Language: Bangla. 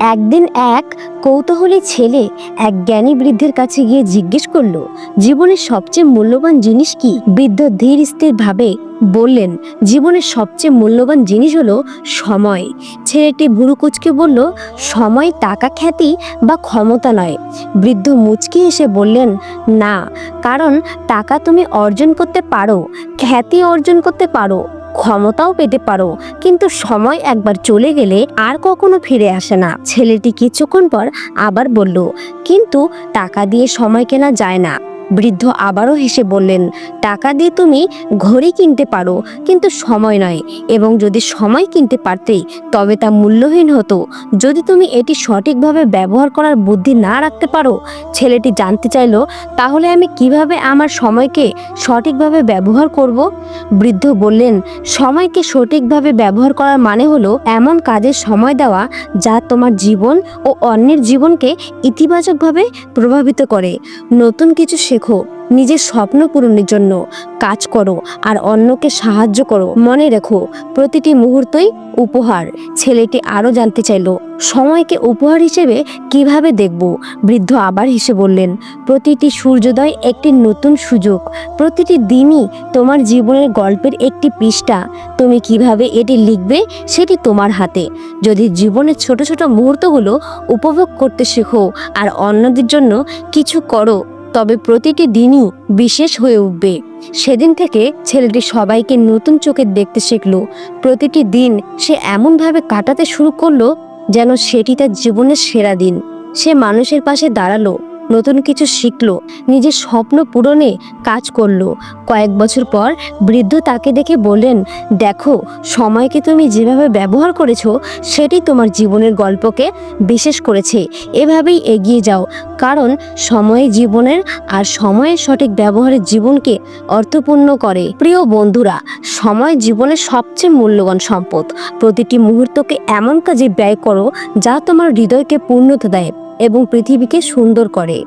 একদিন এক কৌতূহলী ছেলে এক জ্ঞানী বৃদ্ধের কাছে গিয়ে জিজ্ঞেস করল, জীবনের সবচেয়ে মূল্যবান জিনিস কি? বৃদ্ধ ধীর স্থির ভাবে বললেন, জীবনের সবচেয়ে মূল্যবান জিনিস হলো সময়। ছেলেটি ভুরু কুচকে বলল, সময় টাকা খ্যাতি বা ক্ষমতা নয়। বৃদ্ধ মুচকি এসে বললেন, না, কারণ টাকা তুমি অর্জন করতে পারো, খ্যাতি অর্জন করতে পারো। ক্ষমতাও পেতে পারো, কিন্তু সময় একবার চলে গেলে আর কখনো ফিরে আসে না। ছেলেটি কিছুক্ষণ পর আবার বলল, কিন্তু টাকা দিয়ে সময় কেনা যায় না। বৃদ্ধ আবারও হেসে বললেন, টাকা দিয়ে তুমি ঘড়ি কিনতে পারো, কিন্তু সময় নয়। এবং যদি সময় কিনতে পারতে তবে তা মূল্যহীন হতো। যদি তুমি এটি সঠিকভাবে ব্যবহার করার বুদ্ধি না রাখতে পারো, ছেলেটি জানতে চাইলো, তাহলে আমি কীভাবে আমার সময়কে সঠিকভাবে ব্যবহার করব? বৃদ্ধ বললেন, সময়কে সঠিকভাবে ব্যবহার করার মানে হলো এমন কাজে সময় দেওয়া, যা তোমার জীবন ও অন্যের জীবনকে ইতিবাচকভাবে প্রভাবিত করে। নতুন কিছু শেখো, নিজের স্বপ্ন পূরণের জন্য কাজ করো আর অন্যকে সাহায্য করো। মনে রেখো, প্রতিটি মুহূর্তই উপহার। ছেলেটি আরও জানতে চাইলো, সময়কে উপহার হিসেবে কীভাবে দেখব? বৃদ্ধ আবার হেসে বললেন, প্রতিটি সূর্যোদয় একটি নতুন সুযোগ। প্রতিটি দিনই তোমার জীবনের গল্পের একটি পৃষ্ঠা। তুমি কীভাবে এটি লিখবে সেটি তোমার হাতে। যদি জীবনের ছোট ছোট মুহূর্তগুলো উপভোগ করতে শেখো আর অন্যদের জন্য কিছু করো তবে প্রতিটি দিনই বিশেষ হয়ে উঠবে। সেদিন থেকে ছেলেটি সবাইকে নতুন চোখে দেখতে শিখল। প্রতিটি দিন সে এমনভাবে কাটাতে শুরু করল যেন সেটি তার জীবনের সেরা দিন। সে মানুষের পাশে দাঁড়াল। নতুন কিছু শিখলো, নিজের স্বপ্ন পূরণে কাজ করল। কয়েক বছর পর বৃদ্ধ তাকে দেখে বললেন, দেখো, সময়কে তুমি যেভাবে ব্যবহার করেছ, সেটি তোমার জীবনের গল্পকে বিশেষ করেছে। এভাবেই এগিয়ে যাও, কারণ সময় জীবনের আর সময়ের সঠিক ব্যবহারের জীবনকে অর্থপূর্ণ করে। প্রিয় বন্ধুরা, সময় জীবনের সবচেয়ে মূল্যবান সম্পদ। প্রতিটি মুহূর্তকে এমন কাজে ব্যয় করো, যা তোমার হৃদয়কে পূর্ণতা দেয়। এবং পৃথিবীকে সুন্দর করে।